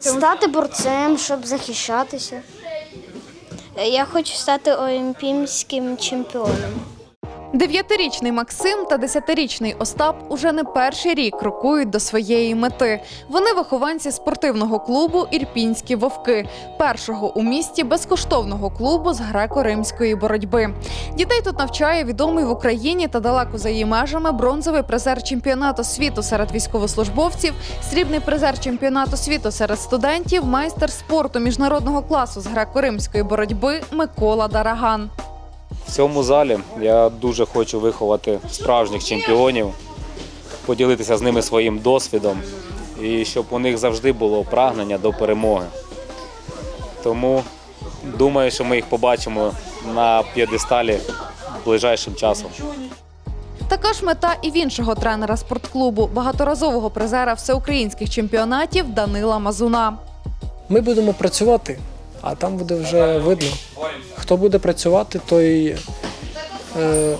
Стати борцем, щоб захищатися. Я хочу стати олімпійським чемпіоном. Дев'ятирічний Максим та десятирічний Остап уже не перший рік крокують до своєї мети. Вони вихованці спортивного клубу Ірпінські вовки, першого у місті безкоштовного клубу з греко-римської боротьби. Дітей тут навчає відомий в Україні та далеко за її межами бронзовий призер чемпіонату світу серед військовослужбовців, срібний призер чемпіонату світу серед студентів, майстер спорту міжнародного класу з греко-римської боротьби Микола Дараган. В цьому залі я дуже хочу виховати справжніх чемпіонів, поділитися з ними своїм досвідом і щоб у них завжди було прагнення до перемоги. Тому думаю, що ми їх побачимо на п'єдесталі ближайшим часом. Така ж мета і в іншого тренера спортклубу, багаторазового призера всеукраїнських чемпіонатів Данила Мазуна. Ми будемо працювати, а там буде вже видно. Хто буде працювати, той е,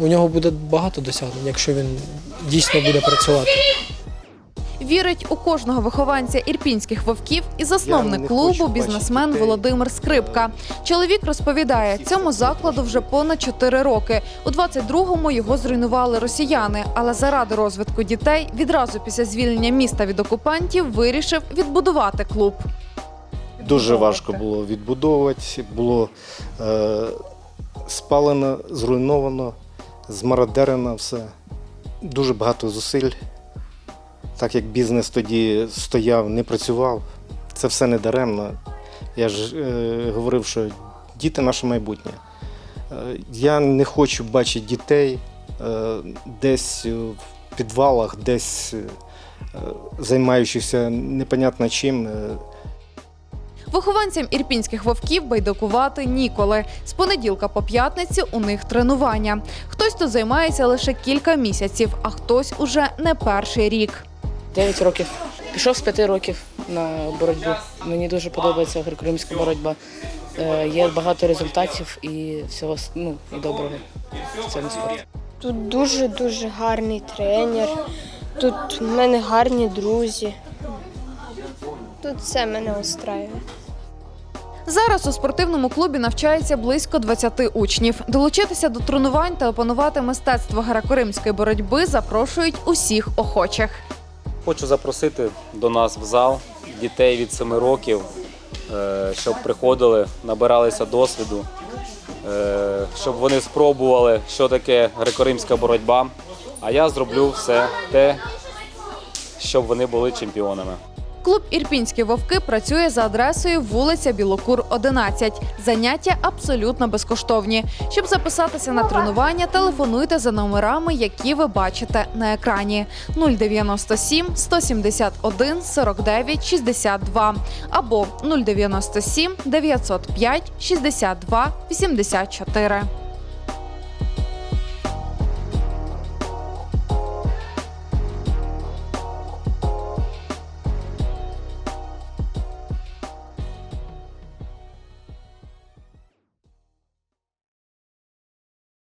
у нього буде багато досягнень, якщо він дійсно буде працювати. Вірить у кожного вихованця ірпінських вовків і засновник клубу, бізнесмен Володимир Скрипка. Чоловік розповідає, цьому закладу вже понад 4 роки. У 22-му його зруйнували росіяни, але заради розвитку дітей відразу після звільнення міста від окупантів вирішив відбудувати клуб. Дуже важко було відбудовувати, було е, спалено, зруйновано, змародерено все. Дуже багато зусиль. Так як бізнес тоді стояв, не працював, це все не даремно. Я ж е, говорив, що діти наше майбутнє. Е, я не хочу бачити дітей е, десь в підвалах, десь е, займаючися непонятно чим. е, Вихованцям ірпінських вовків байдакувати ніколи. З понеділка по п'ятницю у них тренування. Хтось тут займається лише кілька місяців, а хтось уже не перший рік. 9 років. Пішов з 5 років на боротьбу. Мені дуже подобається греко-римська боротьба. Е, Є багато результатів і всього ну, і доброго в цьому спорті. Тут дуже-дуже гарний тренер. Тут в мене гарні друзі. Тут все мене устраює. Зараз у спортивному клубі навчається близько 20 учнів. Долучитися до тренувань та опанувати мистецтво греко-римської боротьби запрошують усіх охочих. Хочу запросити до нас в зал дітей від 7 років, е, щоб приходили, набиралися досвіду, е, щоб вони спробували, що таке греко-римська боротьба. А я зроблю все те, щоб вони були чемпіонами. Клуб Ірпінські вовки працює за адресою вулиця Білокур, 11. Заняття абсолютно безкоштовні. Щоб записатися на тренування, телефонуйте за номерами, які ви бачите на екрані: 097 171 49 62 або 097 905 62 84.